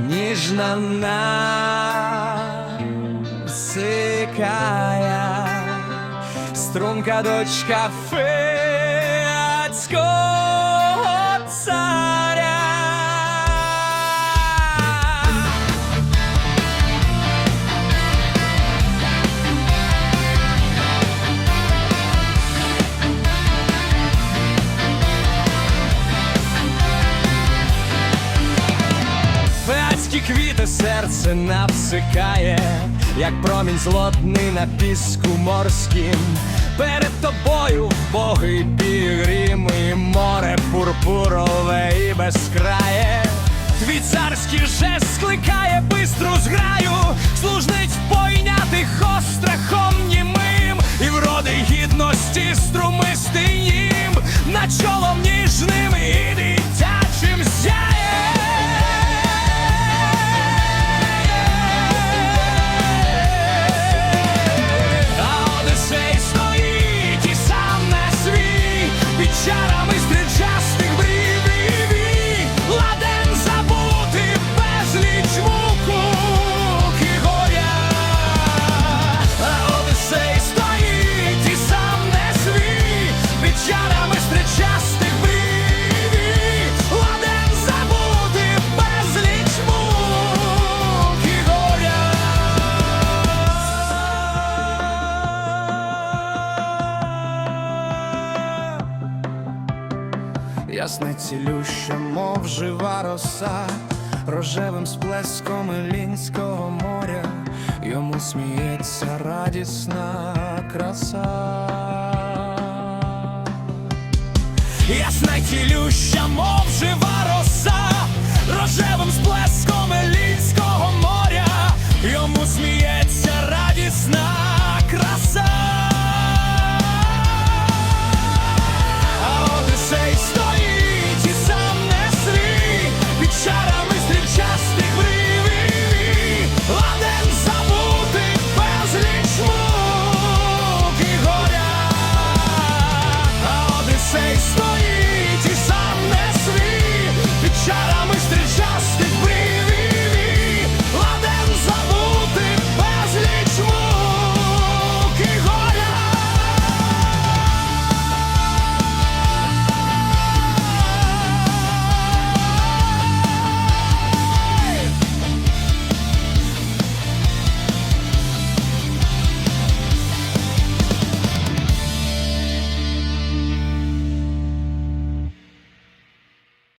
безмежна насикає, струнка дочка феацького квіти серце навсикає, як промінь злотний на піску морським. Перед тобою боги пігрім і море пурпурове і безкрає. Твій царський жест скликає бистру зграю, служниць пойнятих острахом німим, і вроди гідності струмистий нім, над чолом ніжним і Ясне цілюща, мов жива роса, рожевим сплеском Ілінського моря, йому сміється радісна краса. Ясна цілюща, мов жива